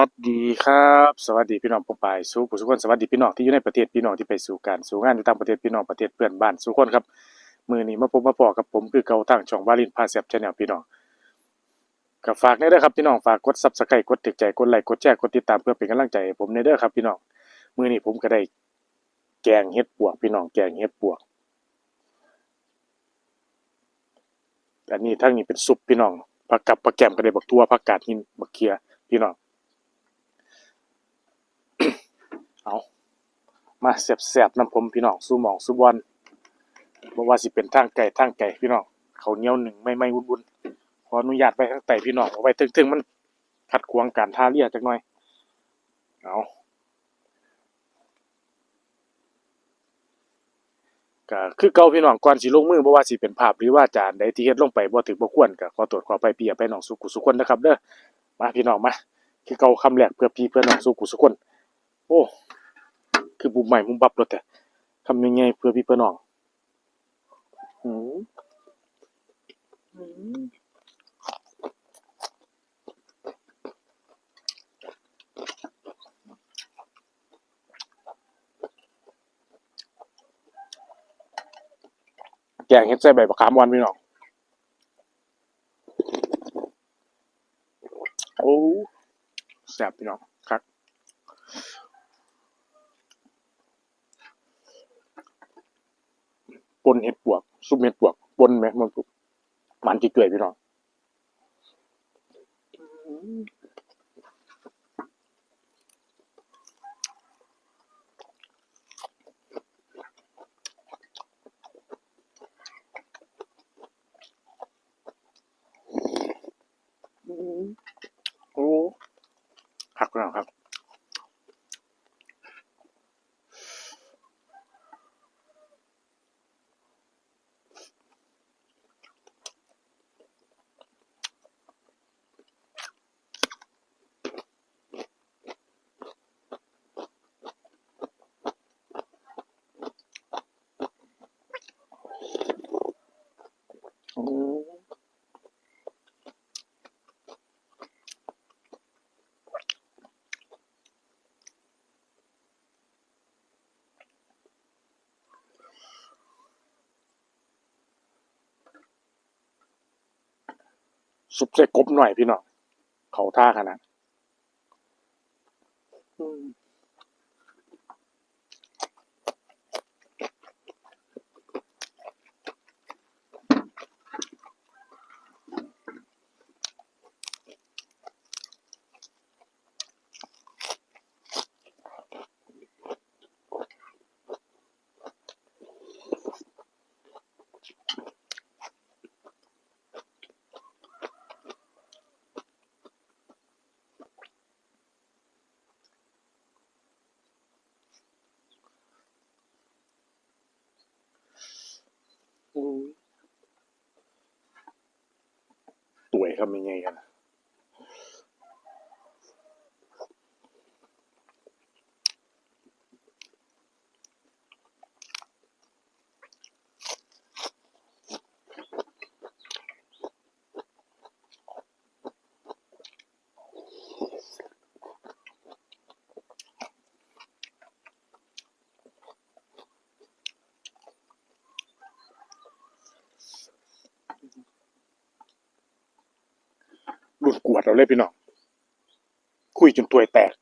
วัสดีครับ สวัสดีพี่น้องปองปสู่ผู้สุคนสวัสดีพี่น้องที่อยู่ในประเทศพี่น้องที่ไปสู่การสู่งานอยู่ต่างประเทศพี่น้องประเทศเพื่อนบ้านสู่คนครับมือนี้มาพบมาพอกับผมคือเก่าทางช่องวาลินพาแซ่บ Channel พี่น้องก็ฝากแน่เด้อครับพี่น้องฝากกด Subscribe กดติดใจกดไลค์กดแชร์กดติดตามเพื่อเป็นกำลังใจผมแน่เด้อครับพี่น้องมือนี้ผมก็ได้ แกงเห็ดปวกพี่น้องแกงเห็ดปวกอันนี้ทั้งนี้เป็นซุปพี่น้องผักกับผักแกมก็ได้บักทั่วผักกาดหินบักเขียพี่น้อง เอามาแซ่บๆน้ำผมพี่น้องสู้หมองสู้บอลบ่ว่าสิเป็นทางไก่ทางไก่พี่น้องเขาเนี้ยวหนึ่งไม่ไม่วุ่นๆขออนุญาตไว้ทางไต่พี่น้องเอาไว้ถึงๆมันขัดขวางการท่าเรือจักหน่อยเอาก็คือเก่าพี่น้องก่อนสิลงมือบ่ว่าสิเป็นภาพหรือว่าจานใดที่เฮ็ดลงไปบ่ถึกบ่ควรก็ขอตรวจขอไปพี่ไปน้องสุขุสุคนนะครับเด้อมาพี่น้องมาคือเก่าคำแรกเพื่อพี่เพื่อน้องสุขุสุคน โอ้ คือบุมใหม่มุมบับรถแต่ทำยังไงเพื่อพี่เพื่อน้องหืมหืมแกงเฮ็ดใส่ใบมะขามอ่อนพี่น้อง โอ้แซ่บพี่น้องครับ ปนเห็ดปวกซุปเห็ดปวกปนไหมมันสุกมันจีเกยพี่น้องโอ้หักพี่น้องครับ ซุปใส่กบหน่อยพี่น้องเขาท่าขนาดอืมอืม ตัวยครับยังไงกันรุ่น กวดเราเลยพี่น้องคุยจนตัวแตก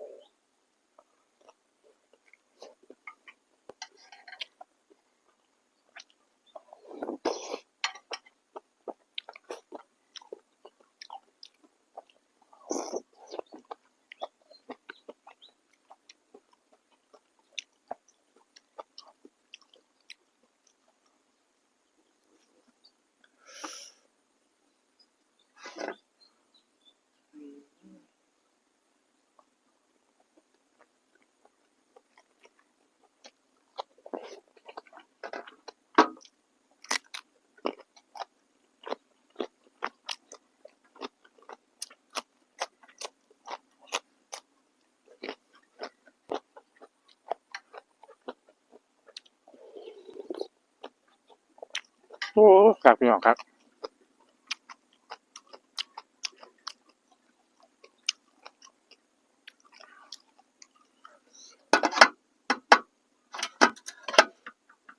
อ้ครับพี่น้องครับ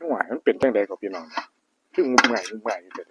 หวายมันเป็นจังใดกับพี่น้องคืองุ่มง่ายงุ่มง่ายอยู่แต่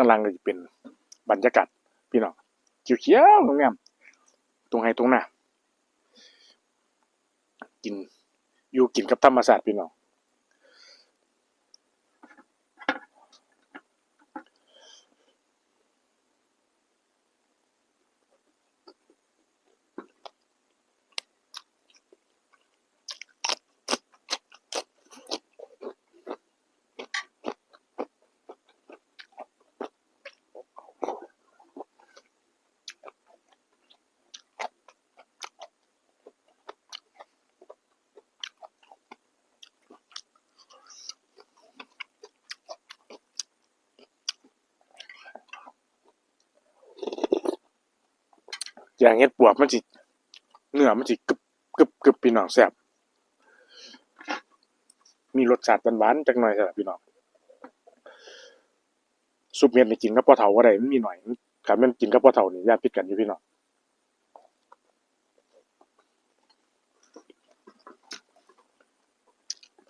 ตั้งล่างก็จะเป็นบรรยากาศพี่น้องเขียวๆงามๆตรงไห้ตรงหน้ากินอยู่กินกับธรรมศาสตร์พี่น้อง อย่างเฮ็ดปวกมันสิเนื้อมันสิกรึบกรึบกรึบพี่น้องแซ่บมีรสชาติหวานๆจักหน่อยซะล่ะพี่น้องซุปเม็ดนี่กินกับพ่อเฒ่าบ่ได้มันมีหน่อยคันม่นกินกับพ่อเฒ่านี่ญาติผิดกันอยู่พี่น้อง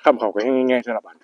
คำเขาก็ง่ายๆๆซะละบาด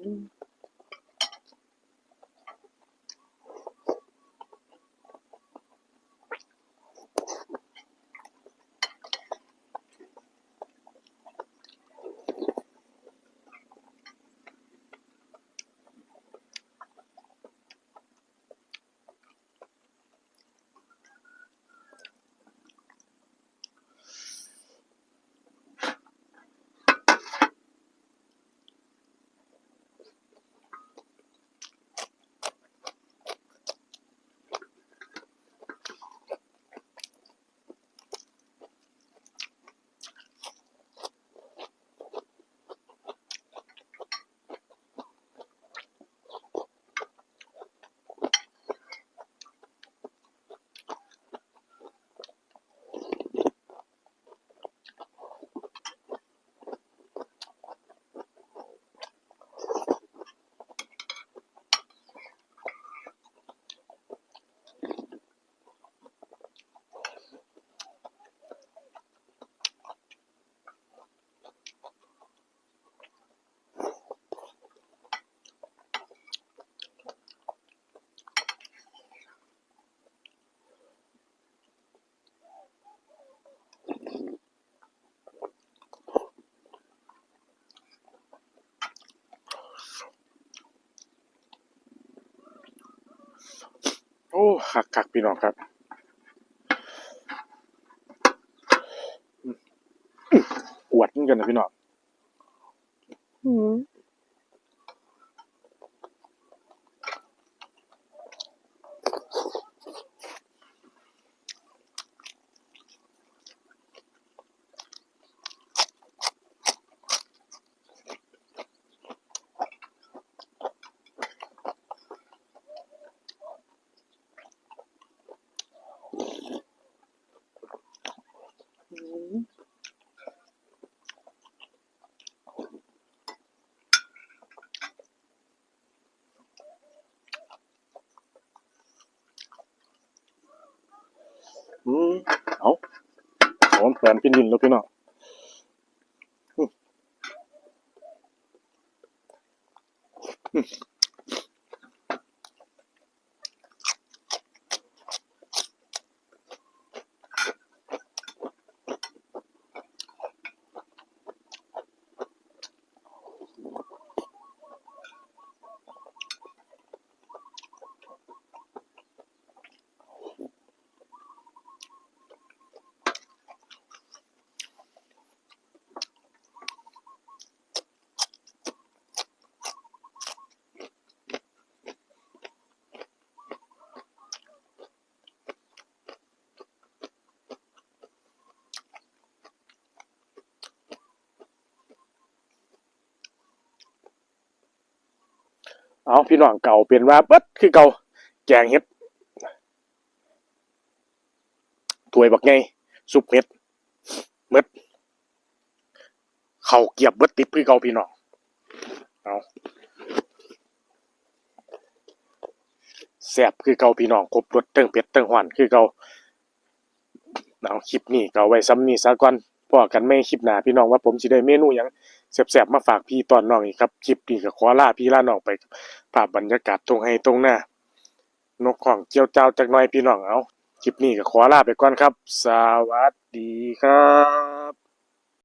mm โอ้หักคักพี่น้องครับกวดกันนะพี่น้อง อืมเอาหอมแฟนพี่นินแล้วพี่น้อง เอาพี่น้องเก่าเป็นว่าเบิดคือเก่าแกงเฮ็ดถวยบักไงซุปเฮ็ดเบิดเข้าเกียบเบิดติบคือเก่าพี่น้องเอาแซบคือเก่าพี่น้องครบรสเติงเผ็ดเติงหวานคือเก่าเอาคลิปนี้เก็เอาไว้ซ้ำนี้ซะก่อนพอกันไม่คลิปหน้าพี่น้องว่าผมสิได้เมนูหยัง แสบๆมาฝากพี่ตอนน้องอีกครับคลิปนี้ก็ขอลาพี่ลาน้องไปภาพบรรยากาศตรงให้ตรงหน้านกของเจียวเจ้าจากน้อยพี่น้องเอาคลิปนี้ก็ขอลาไปก่อนครับ สวัสดีครับ